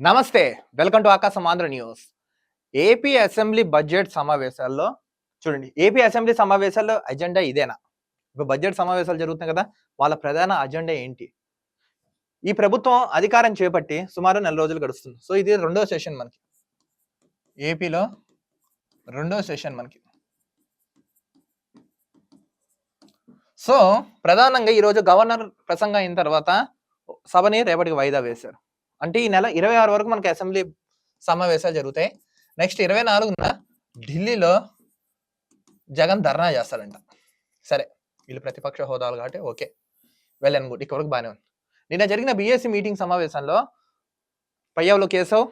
నమస్తే welcome to Aakasam Andhra news. AP assembly budget సమావేశాల్లో చూడండి ఏపీ అసెంబ్లీ సమావేశాల్లో అజెండా ఇదేనా? ఇప్పుడు బడ్జెట్ సమావేశాలు జరుగుతున్నాయి కదా వాళ్ళ ప్రధాన అజెండా ఏంటి? ఈ ప్రభుత్వం అధికారం చేపట్టి సుమారు నెల రోజులు గడుస్తుంది. సో ఇది రెండో సెషన్ మనకి. ఏపీలో రెండో సెషన్ మనకి. సో ప్రధానంగా ఈరోజు గవర్నర్ ప్రసంగం అయిన తర్వాత సభని రేపటికి వాయిదా వేశారు. అంటే ఈ నెల ఇరవై ఆరు వరకు మనకి అసెంబ్లీ సమావేశాలు జరుగుతాయి. నెక్స్ట్ ఇరవై నాలుగున ఢిల్లీలో జగన్ ధర్నా చేస్తాడంట. సరే వీళ్ళు ప్రతిపక్ష హోదాలు కాబట్టి ఓకే. వెల్ అండ్ గుడ్ ఇక్కడ వరకు బాగానే ఉంది. నిన్న జరిగిన బీఎస్సీ మీటింగ్ సమావేశంలో Payyavula Keshav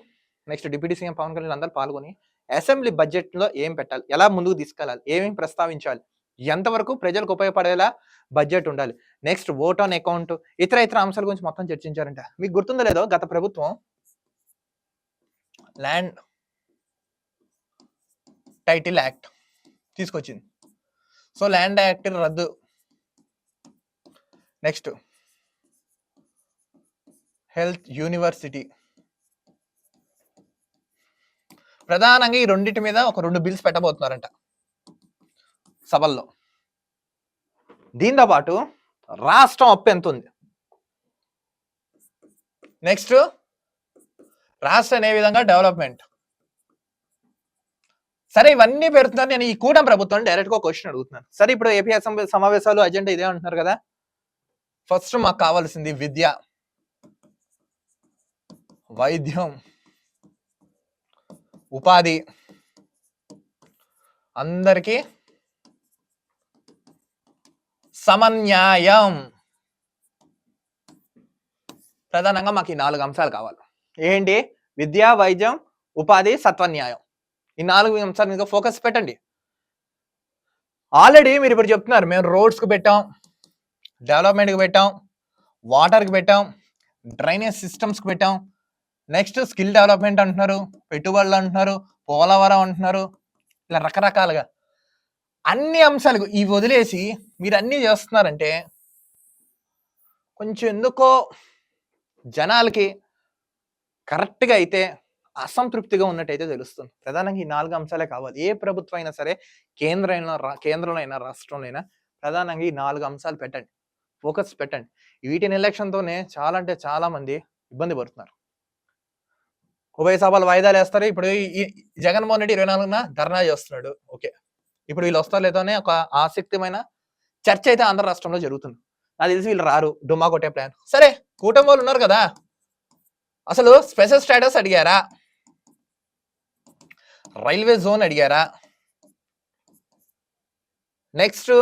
next deputy CM Pawan Kalyan అందరూ పాల్గొని అసెంబ్లీ బడ్జెట్లో ఏం పెట్టాలి ఎలా ముందుకు తీసుకెళ్ళాలి ఏమేమి ప్రస్తావించాలి ఎంతవరకు ప్రజలకు ఉపయోగపడేలా బడ్జెట్ ఉండాలి. నెక్స్ట్ ఓట్ ఆన్ అకౌంట్ ఇతర ఇతర అంశాల గురించి మొత్తం చర్చించారంట. మీకు గుర్తుందో లేదో గత ప్రభుత్వం ల్యాండ్ టైటిల్ యాక్ట్ తీసుకొచ్చింది. సో ల్యాండ్ యాక్ట్ రద్దు నెక్స్ట్ హెల్త్ యూనివర్సిటీ. ప్రధానంగా ఈ రెండింటి మీద ఒక రెండు బిల్స్ పెట్టబోతున్నారంట. సభల్లో. దీంతో పాటు రాష్ట్రం అప్పు ఎంత ఉంది నెక్స్ట్ రాష్ట్రం ఏ విధంగా డెవలప్మెంట్? సరే ఇవన్నీ పెడుతున్నారు. నేను ఈ కూటమి ప్రభుత్వం డైరెక్ట్గా క్వశ్చన్ అడుగుతున్నాను. సరే ఇప్పుడు ఏపీ అసెంబ్లీ సమావేశాలు అజెండా ఇదే అంటున్నారు కదా? ఫస్ట్ మాకు కావాల్సింది విద్య. వైద్యం. ఉపాధి. అందరికీ సమన్యాయం. ప్రధానంగా మాకు ఈ నాలుగు అంశాలు కావాలి. ఏంటి? విద్య వైద్యం ఉపాధి సత్వన్యాయం. ఈ నాలుగు అంశాల మీద ఫోకస్ పెట్టండి. ఆల్రెడీ మీరు ఇప్పుడు చెప్తున్నారు మేము రోడ్స్కి పెట్టాం డెవలప్మెంట్కి పెట్టాం వాటర్కి పెట్టాం డ్రైనేజ్ సిస్టమ్స్కి పెట్టాం. నెక్స్ట్ స్కిల్ డెవలప్మెంట్ అంటున్నారు పెట్టుబడులు అంటున్నారు పోలవరం అంటున్నారు. ఇలా రకరకాలుగా. అన్ని అంశాలు ఇవి వదిలేసి మీరు అన్నీ చేస్తున్నారంటే కొంచెం ఎందుకో జనాలకి కరెక్ట్గా అయితే అసంతృప్తిగా ఉన్నట్టయితే తెలుస్తుంది. ప్రధానంగా ఈ నాలుగు అంశాలే కావాలి. ఏ ప్రభుత్వం అయినా సరే కేంద్రంలో రా కేంద్రంలో అయినా రాష్ట్రంలో అయినా ప్రధానంగా ఈ నాలుగు అంశాలు పెట్టండి. ఫోకస్ పెట్టండి. వీటిని ఎలక్షన్తోనే చాలా అంటే చాలా మంది ఇబ్బంది పడుతున్నారు. ఉభయ సభలు వాయిదాలు వేస్తారు. ఇప్పుడు ఈ ఈ జగన్మోహన్ రెడ్డి ఇరవై నాలుగున ధర్నా చేస్తున్నాడు. ఓకే. ఇప్పుడు వీళ్ళు వస్తారు లేదో అనే ఒక ఆసక్తిమైన చర్చ అయితే ఆంధ్ర రాష్ట్రంలో జరుగుతుంది. నాకు తెలిసి వీళ్ళు రారు డుమా కొట్టే ప్లాన్ సరే కూటమి వాళ్ళు ఉన్నారు కదా. అసలు స్పెషల్ స్టేటస్ అడిగారా? రైల్వే జోన్ అడిగారా? నెక్స్ట్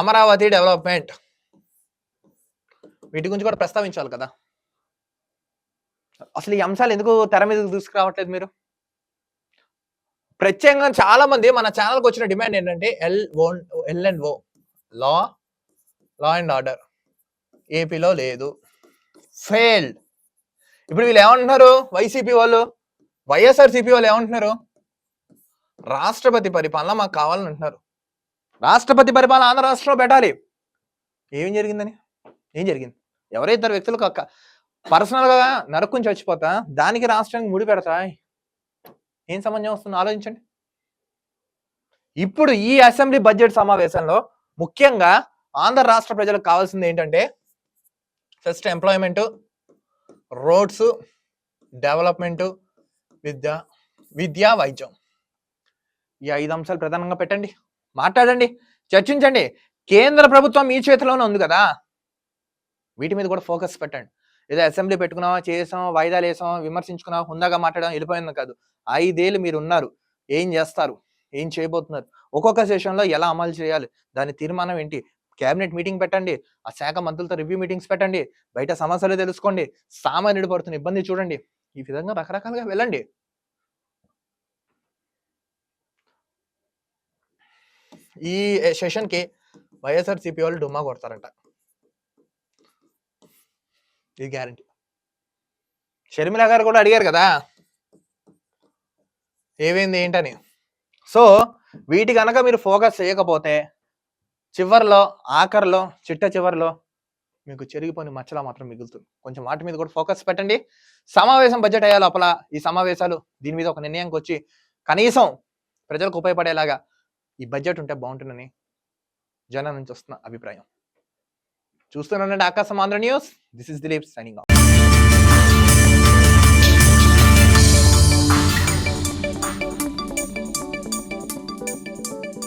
అమరావతి డెవలప్మెంట్ వీటి గురించి కూడా ప్రస్తావించాలి కదా. అసలు ఈ అంశాలు ఎందుకు తెర మీదకి తీసుకురావట్లేదు మీరు? ప్రత్యేకంగా చాలా మంది మన ఛానల్కి వచ్చిన డిమాండ్ ఏంటంటే L own L and O law law and order ఏపీలో లేదు. ఫెయిల్డ్ ఇప్పుడు వీళ్ళు ఏమంటున్నారు? వైసీపీ వాళ్ళు? వైఎస్ఆర్సీపీ వాళ్ళు ఏమంటున్నారు? రాష్ట్రపతి పరిపాలన మాకు కావాలని అంటున్నారు. రాష్ట్రపతి పరిపాలన ఆంధ్ర రాష్ట్రంలో పెట్టాలి. ఏం జరిగిందని? ఏం జరిగింది? ఎవరైతే వ్యక్తులు పర్సనల్గా నరుక్కుని చచ్చిపోతా దానికి రాష్ట్రానికి ముడి పెడతాయి. ఏం సంబంధం వస్తుందో ఆలోచించండి. ఇప్పుడు ఈ అసెంబ్లీ బడ్జెట్ సమావేశంలో ముఖ్యంగా ఆంధ్ర రాష్ట్ర ప్రజలకు కావాల్సింది ఏంటంటే ఫస్ట్ ఎంప్లాయ్మెంట్ రోడ్స్ డెవలప్మెంట్ విద్య విద్యా వైద్యం. ఈ ఐదు అంశాలు ప్రధానంగా పెట్టండి. మాట్లాడండి. చర్చించండి. కేంద్ర ప్రభుత్వం మీ చేతిలోనే ఉంది కదా. వీటి మీద కూడా ఫోకస్ పెట్టండి. ఏదో అసెంబ్లీ పెట్టుకున్నావా చేసాం వాయిదాలు వేసాం విమర్శించుకున్నావా హుందాగా మాట్లాడడం వెళ్ళిపోయింది కాదు. ఐదేళ్ళు మీరు ఉన్నారు. ఏం చేస్తారు? ఏం చేయబోతున్నారు? ఒక్కొక్క సెషన్లో ఎలా అమలు చేయాలి? దాని తీర్మానం ఏంటి? కేబినెట్ మీటింగ్ పెట్టండి. ఆ శాఖ మంత్రులతో రివ్యూ మీటింగ్స్ పెట్టండి. బయట సమస్యలు తెలుసుకోండి. సామాన్యుడు పడుతున్న ఇబ్బంది చూడండి. ఈ విధంగా రకరకాలుగా వెళ్ళండి. ఈ సెషన్కి వైఎస్ఆర్సీపీ వాళ్ళు డుమ్మా కొడతారంట. ఇది గ్యారంటీ. షర్మిల గారు కూడా అడిగారు కదా? ఏమైంది ఏంటని? సో వీటి కనుక మీరు ఫోకస్ చేయకపోతే చివరిలో ఆఖరిలో చిట్ట చివరిలో మీకు చెరిగిపోని మచ్చలా మాత్రం మిగులుతుంది. కొంచెం వాటి మీద కూడా ఫోకస్ పెట్టండి. సమావేశం బడ్జెట్ అయ్యే లోపల ఈ సమావేశాలు దీని మీద ఒక నిర్ణయానికి వచ్చి కనీసం ప్రజలకు ఉపయోగపడేలాగా ఈ బడ్జెట్ ఉంటే బాగుంటుందని జనం నుంచి వస్తున్న అభిప్రాయం. చూస్తున్నానండి ఆకాశం Andhra news this is Dilip signing off